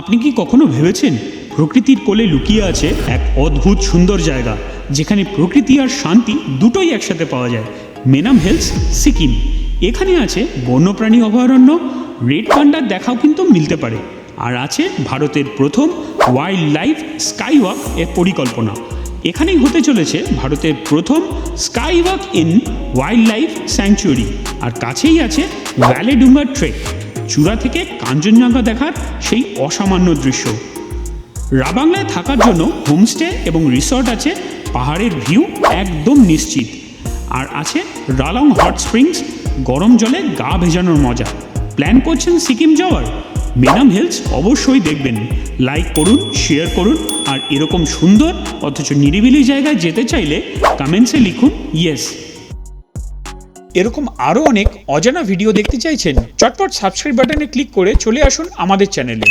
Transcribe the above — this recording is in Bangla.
আপনি কি কখনো ভেবেছেন প্রকৃতির কোলে লুকিয়ে আছে এক অদ্ভুত সুন্দর জায়গা, যেখানে প্রকৃতি আর শান্তি দুটোই একসাথে পাওয়া যায়? মেনাম হিলস, সিকিম। এখানে আছে বন্যপ্রাণী অভয়ারণ্য, রেড পান্ডার দেখাও কিন্তু মিলতে পারে। আর আছে ভারতের প্রথম ওয়াইল্ড লাইফ স্কাই ওয়াক এর পরিকল্পনা। এখানেই হতে চলেছে ভারতের প্রথম skywalk in wildlife sanctuary আর কাছেই আছে ভ্যালেডুঙ্গার ট্রেক চূড়া থেকে কাঞ্চনজঙ্ঘা দেখার সেই অসামান্য দৃশ্য। রাবাংলায় থাকার জন্য হোমস্টে এবং রিসর্ট আছে পাহাড়ের ভিউ একদম নিশ্চিত। আর আছে রালং হট স্প্রিংস, গরম জলে গা ভেজানোর মজা। প্ল্যান করছেন সিকিম যাওয়ার? মেনাম হিলস অবশ্যই দেখবেন। লাইক করুন, শেয়ার করুন, আর এরকম সুন্দর অথচ নিরিবিলি জায়গায় যেতে চাইলে কমেন্টসে লিখুন, ইয়েস। এরকম আরও অনেক অজানা ভিডিও দেখতে চাইছেন, চটপট সাবস্ক্রাইব বাটনে ক্লিক করে চলে আসুন আমাদের চ্যানেলে